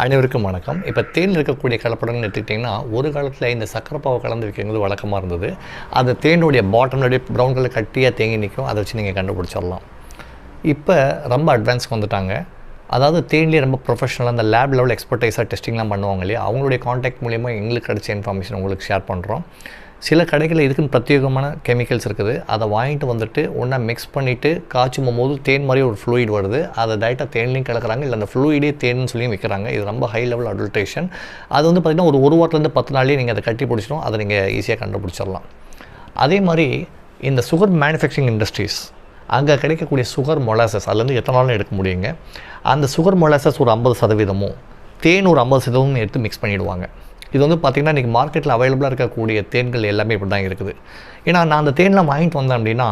அனைவருக்கும் வணக்கம். இப்போ தேன் இருக்கக்கூடிய கலப்படம்னு எடுத்துக்கிட்டிங்கன்னா ஒரு காலத்தில் இந்த சக்கரை பாவை கலந்து வைக்கிறது வழக்கமாக இருந்தது. அந்த தேனுடைய பாட்டம்னுடைய ப்ரௌன் கலர் கட்டியாக தேங்கி நிற்கும் அதை வச்சு நீங்கள் கண்டுபிடிச்சிடலாம். இப்போ ரொம்ப அட்வான்ஸ்க்கு வந்துட்டாங்க. அதாவது தேன்லேயே ரொம்ப ப்ரொஃபஷனலாக அந்த லேப் லெவல் எக்ஸ்பர்டைஸாக டெஸ்டிங்லாம் பண்ணுவாங்க இல்லையா? அவங்களுடைய காண்டாக்ட் மூலியமாக எங்களுக்கு கிடைச்ச இன்ஃபர்மேஷன் உங்களுக்கு ஷேர் பண்ணுறோம் சில கடைகளில் இதுக்குன்னு பிரத்யேகமான கெமிக்கல்ஸ் இருக்குது. அதை வாங்கிட்டு வந்துட்டு ஒன்றா மிக்ஸ் பண்ணிவிட்டு காய்ச்சும் போது தேன் மாதிரி ஒரு ஃப்ளூயிட் வருது. அதை டைரெக்டாக தேன்லையும் கலக்கிறாங்க. இல்லை அந்த ஃப்ளூயிடே தேன்னு சொல்லியும் விற்கிறாங்க இது ரொம்ப ஹை லெவல் அடல்ட்ரேஷன் அது வந்து பார்த்திங்கன்னா ஒரு ஒரு வாரத்துலேருந்து பத்து நாள்லேயே நீங்கள் அதை கட்டி பிடிச்சிடும். அதை நீங்கள் ஈஸியாக கண்டுபிடிச்சிடலாம். அதே மாதிரி இந்த சுகர் மேனுஃபேக்சரிங் இண்டஸ்ட்ரீஸ் அங்கே கிடைக்கக்கூடிய சுகர் மொலாசஸ் அதுலேருந்து எத்தனை நாளும் எடுக்க முடியுங்க? அந்த சுகர் மொலாசஸ் ஒரு ஐம்பது சதவீதமும் தேன் ஒரு ஐம்பது சதவீதமும் எடுத்து மிக்ஸ் பண்ணிவிடுவாங்க இது வந்து பார்த்திங்கன்னா இன்றைக்கி மார்க்கெட்டில் அவைலபிளாக இருக்கக்கூடிய தேன்கள் எல்லாமே இப்படி தான் இருக்குது. ஏன்னா நான் அந்த தேனில் வாங்கிட்டு வந்தேன் அப்படின்னா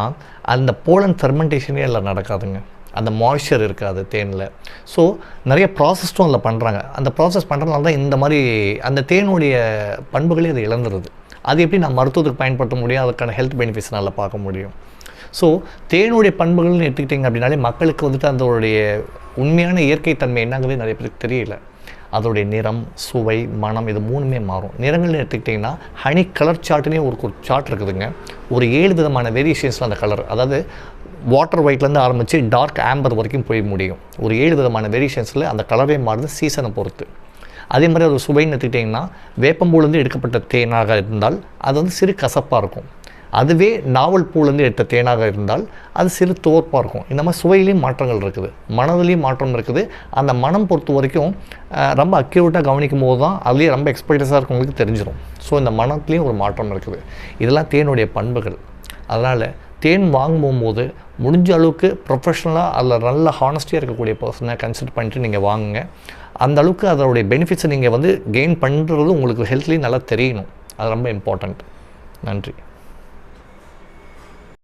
அந்த போலன் ஃபெர்மெண்டேஷனே இல்லை நடக்காதுங்க. அந்த மாய்ஸ்சர் இருக்காது தேனில். ஸோ நிறைய ப்ராசஸ்டும் அதில் பண்ணுறாங்க அந்த ப்ராசஸ் பண்ணுறதுனால தான் இந்த மாதிரி அந்த தேனுடைய பண்புகளே அது இழந்துருது. அது எப்படி நான் மருத்துவத்துக்கு பயன்படுத்த முடியும்? அதுக்கான ஹெல்த் பெனிஃபிட்ஸ் நல்லா பார்க்க முடியும். ஸோ தேனுடைய பண்புகள்னு எடுத்துக்கிட்டிங்க அப்படின்னாலே மக்களுக்கு வந்துட்டு அதோடைய உண்மையான இயற்கை தன்மை என்னங்கிறது நிறைய பேருக்கு தெரியல. அதோடைய நிறம் சுவை மனம் இது மூணுமே மாறும். நிறங்கள்னு எடுத்துக்கிட்டிங்கன்னா ஹனி கலர் சார்ட்டுனே ஒரு ஒரு சார்ட் இருக்குதுங்க. ஒரு ஏழு விதமான வேரியேஷன்ஸில் அந்த கலர் அதாவது வாட்டர் ஒயிட்லேருந்து ஆரம்பித்து டார்க் ஆம்பர் வரைக்கும் போய் முடியும். ஒரு ஏழு விதமான வேரியேஷன்ஸில் அந்த கலரே மாறுது சீசனை பொறுத்து. அதே மாதிரி ஒரு சுவைன்னு எடுத்துக்கிட்டிங்கன்னா வேப்பம்பூலேருந்து எடுக்கப்பட்ட தேனாக இருந்தால் அது வந்து சிறு கசப்பாக இருக்கும். அதுவே நாவல் பூலேருந்து எடுத்த தேனாக இருந்தால் அது சிறு தோற்பாக இருக்கும். இந்த மாதிரி சுவையிலையும் மாற்றங்கள் இருக்குது. மனதிலையும் மாற்றம் இருக்குது. அந்த மனம் பொறுத்த வரைக்கும் ரொம்ப அக்யூரேட்டாக கவனிக்கும் போது தான் அதுலேயே ரொம்ப எக்ஸ்பெக்டஸாக இருக்கவங்களுக்கு தெரிஞ்சிடும் ஸோ இந்த மனத்துலேயும் ஒரு மாற்றம் இருக்குது. இதெல்லாம் தேனுடைய பண்புகள். அதனால் தேன் வாங்கும் போகும்போது முடிஞ்ச அளவுக்கு ப்ரொஃபஷ்னலாக அதில் நல்ல ஹானஸ்டியாக இருக்கக்கூடிய பர்சனை கன்சிடர் பண்ணிட்டு நீங்கள் வாங்குங்க. அந்த அளவுக்கு பெனிஃபிட்ஸை நீங்கள் வந்து கெயின் பண்ணுறது உங்களுக்கு ஹெல்த்லேயும் நல்லா தெரியணும். அது ரொம்ப இம்பார்ட்டண்ட் நன்றி.